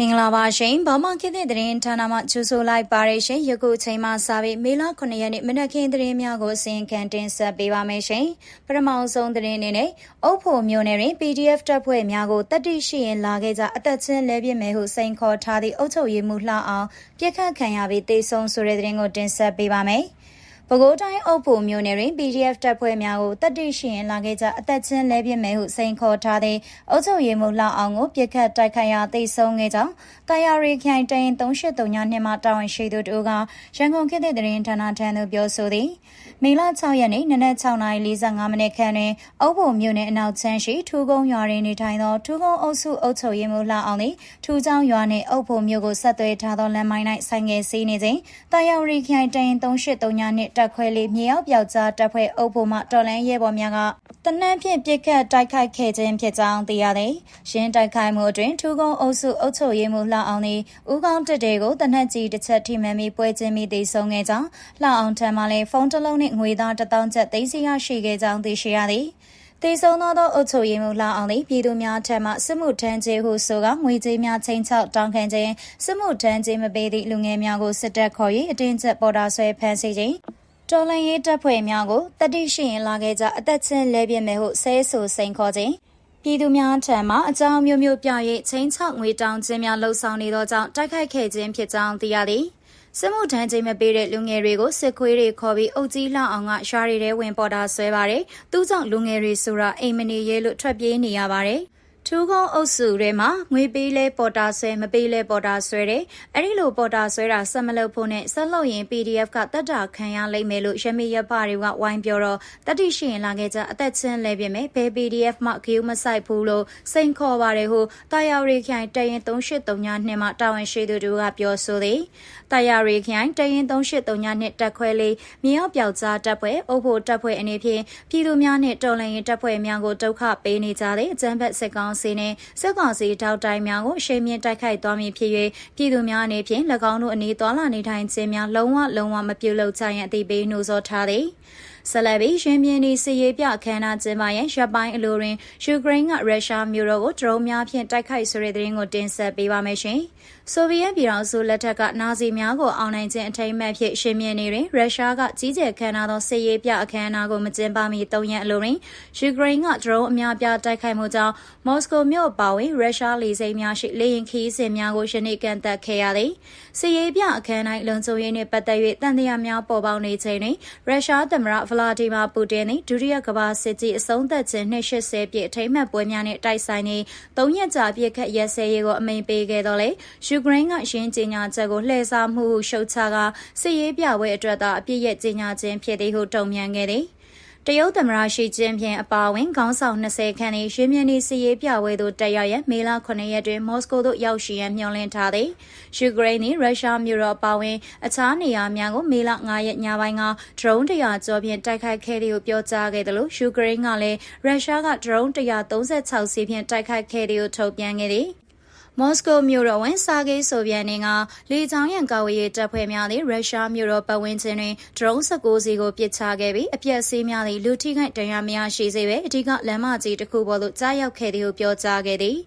မင်္ဂလာပါရှင်။ဘာမှခေတ်သစ်သတင်းဌာနမှကြိုဆိုလိုက်ပါရရှင်။ယခုချိန်မှစပြီးမေလ9ရက်နေ့မနက်ခင်းသတင်းများကိုအစီရင်ခံတင်ဆက်ပေးပါမယ်ရှင်။ပထမဆုံးသတင်းအနေနဲ့အုပ်ဖို့မျိုးနယ်တွင် PDF တပ်ဖွဲ့များကိုတတိရှိရင်လာခဲ့ကြအသက်ချင်းလဲပြစ်မယ်ဟုစိန်ခေါ်ထားသည့်အုပ်ချုပ်ရေးမှူးလှအောင်ပြစ်ခတ်ခံရပြီးတေဆုံးဆိုတဲ့သတင်းကိုတင်ဆက်ပေးပါမယ်။ ပဲခူးတိုင်းအုပ်ဖို့မြို့နယ်တွင် PDF တပ်ဖွဲ့များကိုတပ်တိရှိရင်လာခဲ့ကြအသက်ချင်းလဲပြစ်မယ်ဟုစိန်ခေါ်ထားတဲ့အုပ်ချုပ်ရေးမှူးလောက်အောင်ကိုပြစ်ခတ်တိုက်ခိုက်ရာသိဆုံးခဲ့ကြောင်းတာယာရီခိုင်တရင်383ညနှစ်မှတာဝန်ရှိသူတို့ကရန်ကုန်ခေတ်သစ်သတင်းဌာနထံသို့ပြောဆိုသည်မေလ6ရက်နေ့နနက်6:45မိနစ်ခန့်တွင်အုပ်ဖို့မြို့နယ်အနောက်ချမ်းရှိထူးကုန်းရွာတွင်နေထိုင်သောထူးကုန်းအုပ်စုအုပ်ချုပ်ရေးမှူးလောက်အောင်သည်ထူးချောင်းရွာနှင့်အုပ်ဖို့မြို့ကိုဆက်သွယ်ထားသောလမ်းမိုင်း၌ဆိုင်ငယ်စီးနေစဉ်တာယာရီခိုင်တရင်383ညနှစ်တက်ခွဲလေးမြေရောက်ပြောက်ကြားတပ်ဖွဲ့အုပ်ဖို့မှတော်လန်းရဲဘော်များကတနန်းဖြင့်ပြစ်ခတ်တိုက်ခိုက်ခဲ့ခြင်းဖြစ်ကြောင်းသိရသည်။ရင်းတိုက်ခိုက်မှုအတွင်ထူးကုန်းအုပ်စုအုပ်ချုပ်ရေးမှူးလှအောင်သည်ဦးကောင်းတက်တွေကိုတနက်ကြီးတစ်ချက်ထိမှန်ပြီးပွဲချင်းမိသိဆုံးခဲ့ကြောင်းလှအောင်ထံမှလည်းဖုန်းတစ်လုံးနှင့်ငွေသားတစ်တောင်းချက်သိမ်းဆည်းရရှိခဲ့ကြောင်းသိရှိရသည်။တေဆုံးသောသောအုပ်ချုပ်ရေးမှူးလာအောင်သည်ပြည်သူများထက်မှစစ်မှုထမ်းခြင်းဟုဆိုကငွေကြေးများချင်းချောက်တောင်းခံခြင်းစစ်မှုထမ်းခြင်းမပေးသည့်လူငယ်များကိုစစ်တပ်ခေါ်၍အတင်းကျပ်ပေါ်တာဆွဲဖမ်းဆီးခြင်း တော်လန်ရေးတပ်ဖွဲ့များကိုတတိရှိရင်လာခဲ့ကြအသက်ချင်းလဲပြစ်မယ်ဟုဆဲဆူစိန်ခေါ်ခြင်းပြည်သူများထံမှအကြောင်းမျိုးမျိုးပြ၍ချင်းချောက်ငွေတောင်းခြင်းများလှုံ့ဆော်နေသောကြောင့်တိုက်ခိုက်ခဲ့ခြင်းဖြစ်ကြောင်းသိရသည်စစ်မှုထမ်းချိန်မပေးတဲ့လူငယ်တွေကိုစစ်ခွေးတွေခေါ်ပြီးအုပ်ကြီးလှအောင်ကရှားရီထဲဝင်ပေါ်တာဆွဲပါတယ်။သူ့ကြောင့်လူငယ်တွေဆိုတာအိမ်မနေရဲလို့ထွက်ပြေးနေရပါတယ်။ ထူးကုန်းအုပ်စုထဲမှာငွေပေးလဲပေါ်တာဆွဲမပေးလဲပေါ်တာဆွဲတယ်အဲ့ဒီလိုပေါ်တာဆွဲတာဆက်မလုပ်ဖို့နဲ့ဆက်လုပ်ရင် PDF ကတတ်တာခံရလိမ့်မယ်လို့ရမီရဖတွေကဝိုင်းပြောတော့တတိရှိရင်လာခဲ့ကြအသက်ချင်းလဲပြင်မယ်ဘယ် PDF မှဂီယူမဆိုင်ဘူးလို့စိန်ခေါ်ပါတယ်ဟုတာယာရီခိုင်တရင်383ညနှစ်မှတာဝန်ရှိသူတို့ကပြောဆိုသည်တာယာရီခိုင်တရင်383ညနှစ်တက်ခွဲလေးမြေရောက်ပြောက်ကြားတပ်ဖွဲ့အုပ်ဖို့တပ်ဖွဲ့အနေဖြင့်ပြည်သူများနဲ့တော်လှန်ရေးတပ်ဖွဲ့များကိုဒုက္ခပေးနေကြတဲ့အကြမ်းဖက်စစ်ကောင်စီနှင့်စစ်ကောင်စီတောက်တိုင်းများကိုအရှိန်မြင့်တိုက်ခိုက်သွားမည်ဖြစ်၍ပြည်သူများအနေဖြင့်၎င်းတို့အနေသွာလာနေထိုင်ခြင်းများလုံးဝလုံးဝမပြုလုပ်ကြရန်အသိပေးနှိုးဆော်ထားသည်ဆလဘီရှင်မြင်းဒီစီရေးပြအခမ်းအနားကျင်းပရန်ရပ်ပိုင်းအလိုတွင်ယူကရိန်းကရုရှားမျိုးတော်ကိုဒရုန်းများဖြင့်တိုက်ခိုက်ဆိုတဲ့သတင်းကိုတင်ဆက်ပေးပါမယ်ရှင်။ ဆိုဗီယက်ပြည်ထောင်စုလက်ထက်ကနာဇီများကိုအောင်နိုင်ခြင်းအထိမ်းအမှတ်ဖြင့်ရှင်မြင်းနေတွင်ရုရှားကကြီးကျယ်ခမ်းနားသောစီရေးပြအခမ်းအနားကိုမကျင်းပမီ၃ရက်အလိုတွင်ယူကရိန်းကဒရုန်းအများပြားတိုက်ခိုက်မှုကြောင့်မော်စကိုမြို့ပါဝင်ရုရှားလေဆိပ်များရှိလေယာဉ်ခီးစဉ်များကိုယနေ့ကန်သက်ခဲ့ရသည်။စီရေးပြအခမ်းအနားလုံခြုံရေးနှင့်ပတ်သက်၍တန်တရားများပေါ်ပေါက်နေချိန်တွင်ရုရှားသမ္မတဗလာဒီမာပူတင်သည်ဒုတိယကမ္ဘာစစ်ကြီးအဆုံးသတ်ခြင်း280ပြည့်အထိမ်းအမှတ်ပွဲများနှင့်တိုက်ဆိုင်နေ၃ရက်ကြာပြည့်ခတ်ရက်စဲရေးကိုအမိန့်ပေးခဲ့တော့လေယူကရိန်းကရင်းကြေညာချက်ကိုလှည့်စားမှုရှုတ်ချကစစ်ရေးပြပွဲအတွက်သာအပြည့်ရဲ့ကြေညာခြင်းဖြစ်သည်ဟုတုံ့ပြန်ခဲ့သည်တရုတ်သမ္မတရှိကျင်းဖြင့်အပါဝင်ခေါင်းဆောင်20ခန့်၏ရွှေမြင်းနီစီရေးပြပွဲသို့တက်ရောက်ရန်မေလ9ရက်တွင်မော်စကိုသို့ရောက်ရှိရန်မျှော်လင့်ထားသည်။ယူကရိန်းနှင့်ရုရှားမြို့တော်ပါဝင်အခြားနေရာများကိုမေလ9ရက်ညပိုင်းကဒရုန်းတရာကျော်ဖြင့်တိုက်ခိုက်ခဲ့သည်ဟုပြောကြားခဲ့သလိုယူကရိန်းကလည်းရုရှားကဒရုန်း136စီးဖြင့်တိုက်ခိုက်ခဲ့သည်ဟုထုတ်ပြန်ခဲ့သည်။ မော်စကိုမြို့တော်ဝင်စာဂေးဆိုဗီယက်နိုင်ငံလေကြောင်းရန်ကာဝေးရေးတပ်ဖွဲ့များသည်ရုရှားမြို့တော်ပတ်ဝန်းကျင်တွင်ဒရုန်း19စီးကိုပစ်ချခဲ့ပြီးအပြက်စီးများသည်လူထိခိုက်ဒဏ်ရာများရှိစေပဲအဓိကလမ်းမကြီးတစ်ခုပေါ်သို့ကြားရောက်ခဲ့သည်ဟုပြောကြားခဲ့သည်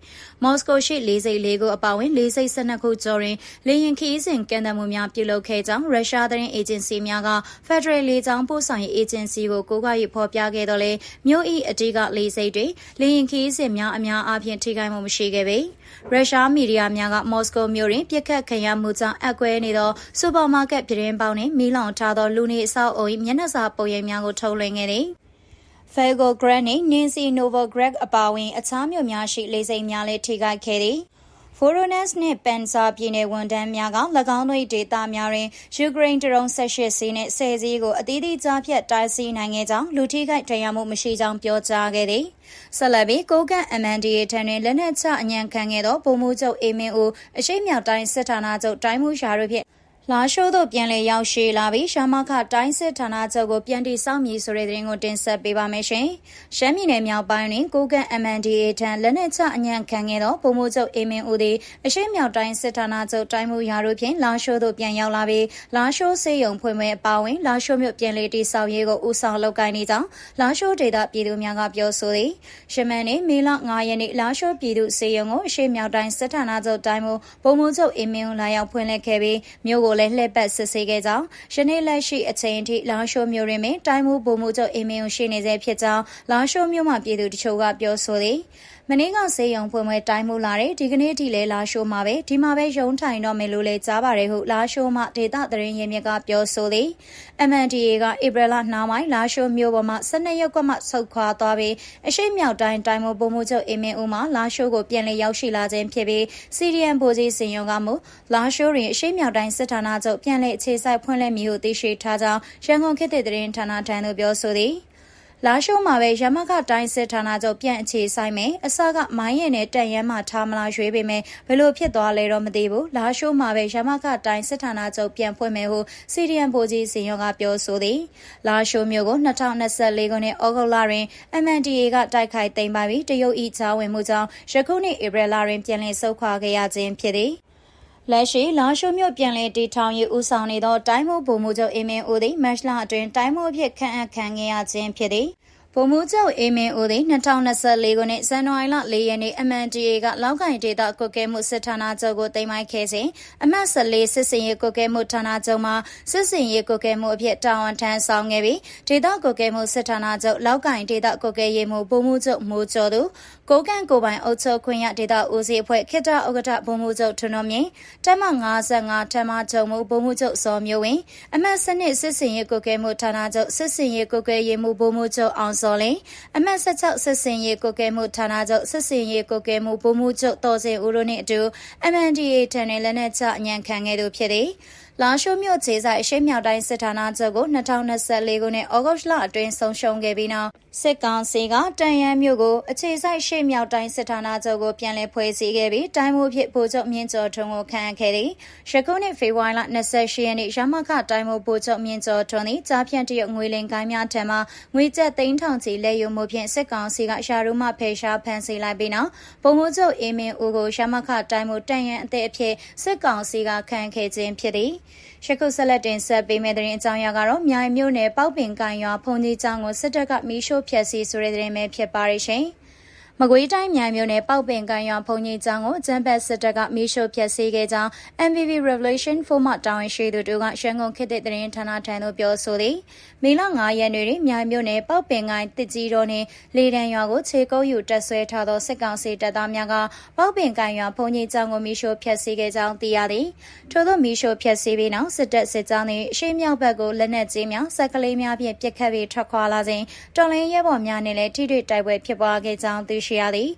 မော်စကိုရှိလေးစိတ်လေးကိုအပါဝင်လေးစိတ်12ခုကျော်တွင်လေယာဉ်ခီးစဉ်ကန်တမှုများပြုလုပ်ခဲ့ကြောင်းရုရှားသတင်းအေဂျင်စီများကဖက်ဒရယ်လေကြောင်းပို့ဆောင်ရေးအေဂျင်စီကိုကိုးကား၍ဖော်ပြခဲ့တော့လေမြို့၏အဓိကလေးစိတ်တွင်လေယာဉ်ခီးစဉ်များအများအားဖြင့်ထိခိုက်မှုမရှိခဲ့ပေရုရှားမီဒီယာများကမော်စကိုမြို့တွင်ပြစ်ခတ်ခံရမှုကြောင့်အကွဲနေသောစူပါမားကတ်ပြတင်းပေါင်းနှင့်မီးလောင်ထားသောလူနေအဆောက်အုံ၏မျက်နှာစာပုံရိပ်များကိုထုတ်လွှင့်ခဲ့သည်။ Fago Grand နှင့် Nancy Novograd အပါအဝင်အခြားမြို့များရှိလေဆိပ်များလည်းထိခိုက်ခဲ့သည်။ ဖိုရိုနက်စ်နှင့်ပန်ဆာပြည်နယ်ဝန်ထမ်းများက၎င်းတို့၏ဒေသများတွင်ယူကရိန်းဒရုန်း18စီးနှင့်10စီးကိုအသီးသီးကြားဖြတ်တိုက်စီးနိုင်ခဲ့ကြောင်းလူထိခိုက်တရားမှုမရှိကြောင်းပြောကြားခဲ့သည်ဆက်လက်ပြီးကိုကန့် MNDA ထံတွင်လက်နက်ချအညံခံခဲ့သောဗိုလ်မှူးချုပ်အေမင်းဦးအရှိမြောက်တိုင်းစစ်ဌာနချုပ်တိုင်းမှုရှာတို့ဖြင့် လာရှိုးတို့ပြန်လည်ရောက်ရှိလာပြီးရှာမခတိုင်းစစ်ဌာနချုပ်ကိုပြန်တည်ဆောက်မည်ဆိုတဲ့သတင်းကိုတင်ဆက်ပေးပါမယ်ရှင်။ရှမ်းပြည်နယ်မြောက်ပိုင်းတွင်ကိုကန့် MNDA ထံလက်နက်ချအညံ့ခံခဲ့သောပုံမှုချုပ်အေမင်ဦးသည်အရှိမြောက်တိုင်းစစ်ဌာနချုပ်တိုင်းမှုရာတို့ဖြင့်လာရှိုးတို့ပြန်ရောက်လာပြီးလာရှိုးစေယုံဖွင့်ပွဲအပါအဝင်လာရှိုးမြို့ပြန်လည်တည်ဆောက်ရေးကိုဦးဆောင်လုပ်ကိုင်နေကြောင်းလာရှိုးဒေသပြည်သူများကပြောဆိုသည်။ရှမန်နေ့မေလ9ရက်နေ့လာရှိုးပြည်သူစေယုံကိုအရှိမြောက်တိုင်းစစ်ဌာနချုပ်တိုင်းမှုပုံမှုချုပ်အေမင်ဦးလာရောက်ဖွင့်လှစ်ခဲ့ပြီးမြို့ကိုလည်းလှည့်ပတ်စစ်ဆေးခဲ့ကြောင်းယနေ့လက်ရှိအချိန်အထိလာရှိုးမြို့တွင်တိုင်းမှုပုံမှုချုပ်အေမင်ကိုရှိနေစေဖြစ်ကြောင်းလာရှိုးမြို့မှပြည်သူတချို့ကပြောဆိုသည်မနေ့ကစေယုံဖွင့်ပွဲတိုင်းမှုလာတဲ့ဒီကနေ့ထိလဲလာရှိုးမှာပဲဒီမှာပဲရုံထိုင်တော့မယ်လို့လဲကြားပါတယ်ဟုလာရှိုးမှဒေတာသတင်းရင်းမြစ်ကပြောဆိုသည် MNDA ကဧပြီလနှောင်းပိုင်းလာရှိုးမြို့ပေါ်မှာ12ရက်ကွက်မှဆုတ်ခွာသွားပြီးအရှိမြောက်တိုင်းတိုင်းမှုပုံမှုချုပ်အေမင်ဦးမှလာရှိုးကိုပြန်လည်ရောက်ရှိလာခြင်းဖြစ်ပြီးစီရီယန်ဗိုလ်ကြီးစင်ယုံကမူလာရှိုးတွင်အရှိမြောက်တိုင်းစစ်ဌာနချုပ်ပြန်လည်အခြေစိုက်ဖွင့်လှစ်မည်ဟုသိရှိထားကြောင်းရန်ကုန်ခေတ်သစ်သတင်းဌာနထံသို့ပြောဆိုသည်လာရှိုးမှာပဲရမခတိုင်းစစ်ဌာနချုပ်ပြန်အခြေဆိုင်မယ်အစကမိုင်းရင်နဲ့တန်ရမ်းမှထားမလားရွေးပေမဲ့ဘလို့ဖြစ်သွားလဲတော့မသိဘူးလာရှိုးမှာပဲရမခတိုင်းစစ်ဌာနချုပ်ပြန်ဖွင့်မယ်ဟုစီရီယန်ဗိုလ်ကြီးစင်ရောကပြောဆိုသည်လာရှိုးမျိုးကို2024ခုနှစ်ဩဂုတ်လတွင် MNDA ကတိုက်ခိုက်သိမ်းပါပြီးတရုတ်ဤချာဝင်မှုကြောင့်ယခုနှစ်ဧပြီလတွင်ပြန်လည်ဆုတ်ခွာခဲ့ရခြင်းဖြစ်သည် လက်ရှိလာရှိုးမြို့ပြန်လည်တည်ထောင်ရေးဦးဆောင်နေသောတိုင်းမိုးဗိုလ်မှူးချုပ်အင်းမင်းဦးသည်မတ်လအတွင်းတိုင်းမိုးဖြစ်ခန့်အပ်ခံခဲ့ရခြင်းဖြစ်သည် ဗိုလ်မှူးချုပ်အေမင်းဦးသည်2024ခုနှစ်ဇန်နဝါရီလ4ရက်နေ့ MNDA ကလောက်ကင်ဒေတာကုတ်ကဲမှုစစ်ဌာနချုပ်ကိုတင်မိုက်ခဲ့စဉ်အမှတ်14စစ်စင်ရေးကုတ်ကဲမှုဌာနချုပ်မှစစ်စင်ရေးကုတ်ကဲမှုအဖြစ်တာဝန်ထမ်းဆောင်ခဲ့ပြီးဒေတာကုတ်ကဲမှုစစ်ဌာနချုပ်လောက်ကင်ဒေတာကုတ်ကဲရေးမှုဗိုလ်မှူးချုပ်မိုးကျော်သူကိုကန့်ကိုပိုင်အုပ်ချုပ်ခွင့်ရဒေတာဦးစီးအဖွဲ့ခေတ္တဥက္ကဋ္ဌဗိုလ်မှူးချုပ်ထွန်းတော်မြင့်တမ55ထမချုပ်မှုဗိုလ်မှူးချုပ်စောမျိုးဝင်းအမှတ်စနစ်စစ်စင်ရေးကုတ်ကဲမှုဌာနချုပ်စစ်စင်ရေးကုတ်ကဲရေးမှုဗိုလ်မှူးချုပ်အောင်စောလင်းအမှတ်16စစ်စင်ရေးကုတ်ကဲမှုဌာနချုပ်စစ်စင်ရေးကုတ်ကဲမှုဗိုလ်မှူးချုပ်တော်စင်ဦးတို့နှင့်အတူ MNDA ထံနယ်လက်နက်ချအညံခံခဲ့သူဖြစ်သည် လာရှိုးမြို့ခြေဆိုင်အရှိမြောက်တိုင်းစစ်ဌာနချုပ်ကို2024ခုနှစ်ဩဂုတ်လအတွင်းဆုံးရှုံးခဲ့ပြီးနောက်စစ်ကောင်စီကတန်ရန်မြို့ကိုအခြေဆိုင်ရှေ့မြောက်တိုင်းစစ်ဌာနချုပ်ကိုပြန်လည်ဖွဲ့စည်းခဲ့ပြီးတိုင်းမှုဖြစ်ဗိုလ်ချုပ်မြင့်ကျော်ထွန်းကိုခန့်အပ်ခဲ့သည်။ရခုနှစ်ဖေဖော်ဝါရီလ28ရက်နေ့ရမခတိုင်းမှုဗိုလ်ချုပ်မြင့်ကျော်ထွန်းသည်ကြားဖြန့်တရုတ်ငွေလင်ကိုင်းများထံမှငွေကျပ်သိန်းထောင်ချီလက်ယူမှုဖြင့်စစ်ကောင်စီကရှာရူမဖေရှားဖမ်းဆီးလိုက်ပြီးနောက်ဗိုလ်မှူးချုပ်အေးမင်းဦးကိုရမခတိုင်းမှုတန်ရန်အသည့်အဖြစ်စစ်ကောင်စီကခန့်ခဲ့ခြင်းဖြစ်သည်။ရခုဆက်လက်တင်ဆက်ပေးမယ့်သတင်းအကြောင်းအရာကတော့မြိုင်မြို့နယ်ပေါက်ပင်ကိုင်ရွာဖုန်ကြီးကျောင်းကိုစစ်တပ်ကမီးရှို့ဖျက်ဆီးဆိုတဲ့သတင်းပဲဖြစ်ပါရဲ့ရှင်။ မကွေးတိုင်းမြိုင်မြို့နယ်ပေါက်ပင်ကန်ရွာဖုန်ကြီးကျောင်းကိုကျန်းဘက်စစ်တပ်ကမီးရှို့ဖျက်ဆီးခဲ့ကြောင်း MVV Revelation 4မှတာဝန်ရှိသူတို့ကရှမ်းကုန်ခေတ်သစ်သတင်းဌာနထံသို့ပြောဆိုသည်မေလ9ရက်နေ့တွင်မြိုင်မြို့နယ်ပေါက်ပင်ကိုင်တစ်ကြီးတော်နှင့်လေတံရွာကိုခြေကုပ်ယူတက်ဆွဲထားသောစစ်ကောင်စီတပ်သားများကပေါက်ပင်ကန်ရွာဖုန်ကြီးကျောင်းကိုမီးရှို့ဖျက်ဆီးခဲ့ကြောင်းသိရသည်ထို့သောမီးရှို့ဖျက်ဆီးပြီးနောက်စစ်တပ်စစ်ကြောင်းသည်အရှိမြောက်ဘက်ကိုလက်နက်ကြီးများစက်ကလေးများဖြင့်ပစ်ခတ်ပြီးထွက်ခွာလာစဉ်တော်လင်းရဲဘော်များနှင့်လည်းထိတွေ့တိုက်ပွဲဖြစ်ပွားခဲ့ကြောင်းသိရှိရသည်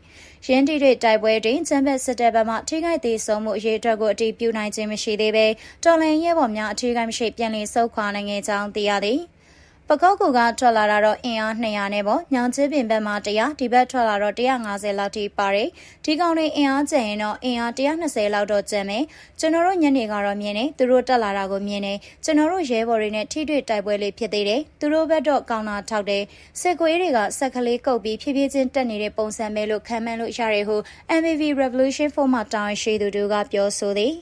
ရင်းတီတွေတိုက်ပွဲတွင်ချမ်ဘက်စစ်တပ်ဘက်မှထိခိုက်သေးဆုံးမှုအရေးအတွက်ကိုအတည်ပြုနိုင်ခြင်းမရှိသေးဘဲတော်လန်ရဲဘော်များအထူးကိမရှိပြန်လည်ဆုတ်ခွာနိုင်ခဲ့ကြောင်းသိရသည်။ ပကောက်ကူကထွက်လာတာတော့အင်အား200နဲ့ပေါ့ညောင်ချင်းပင်ဘက်မှာ100ဒီဘက်ထွက်လာတော့150လောက်ထိပါတယ်ဒီကောင်တွေအင်အားကျရင်တော့အင်အား120လောက်တော့ကျန်မယ်ကျွန်တော်တို့ညနေကတော့မြင်နေသူတို့တက်လာတာကိုမြင်နေကျွန်တော်တို့ရဲဘော်တွေနဲ့ထိတွေ့တိုက်ပွဲလေးဖြစ်သေးတယ်သူတို့ဘက်တော့ကောင်တာထောက်တယ်စစ်ကွေးတွေကစက်ကလေးကုတ်ပြီးဖြည်းဖြည်းချင်းတက်နေတဲ့ပုံစံပဲလို့ခံမှန်းလို့ရတယ်ဟု MVV Revolution 4မှာတောင်းရှိသူတို့ကပြောဆိုသည်